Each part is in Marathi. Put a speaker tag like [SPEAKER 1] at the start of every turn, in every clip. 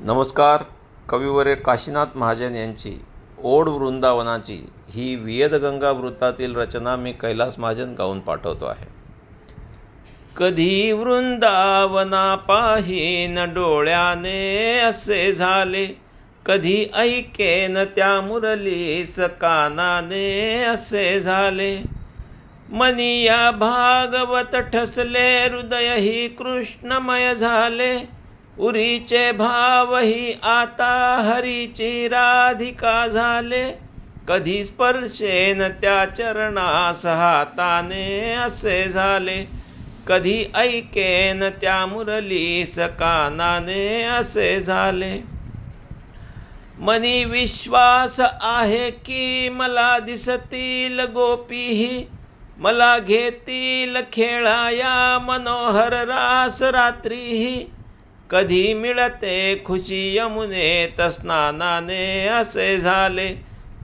[SPEAKER 1] नमस्कार. कविवर्य काशीनाथ महाजन यांची ओढ वृंदावनाची ही वियदगंगा वृत्तातील रचना मी कैलास महाजन गाऊन पाठवतो आहे. कधी वृंदावना पाहीन डोळ्याने असे झाले कधी ऐकेन त्या मुरलीस कानाने असे झाले. मनिया भागवत ठसले हृदय ही कृष्णमय झाले उरीचे भावही आता हरीची राधिका झाले. कधी स्पर्शेन त्या चरणास हाताने असे झाले. कधी ऐकेन त्या मुरलीस कानाने असे झाले. मनी विश्वास आहे की मला दिसतील गोपीही मला घेतील खेळाया मनोहर रास रात्रीही कधी मिळते खुशी यमुनेत स्नानाने असे झाले.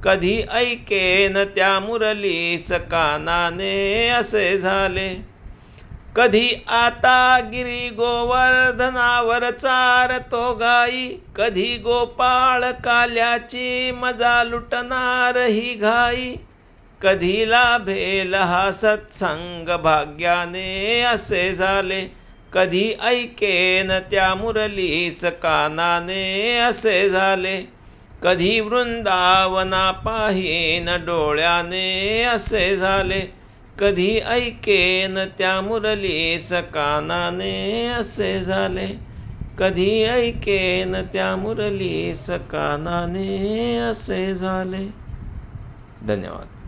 [SPEAKER 1] कधी ऐकेन त्या मुरलीस कानाने असे झाले. कधी आता गिरी गोवर्धनावर चारतो गाई. कधी गोपाळ काल्याची मजा लुटणार ही घाई. कधी लाभेल हा सत्संग भाग्याने असे झाले. कधी ऐकेन त्या मुरलीस कानाने असे झाले. कधी वृंदावना पाहीन डोळ्याने असे झाले. कधी ऐकेन त्या मुरलीस कानाने असे झाले. कधी ऐकेन त्या मुरलीस कानाने असे झाले. धन्यवाद.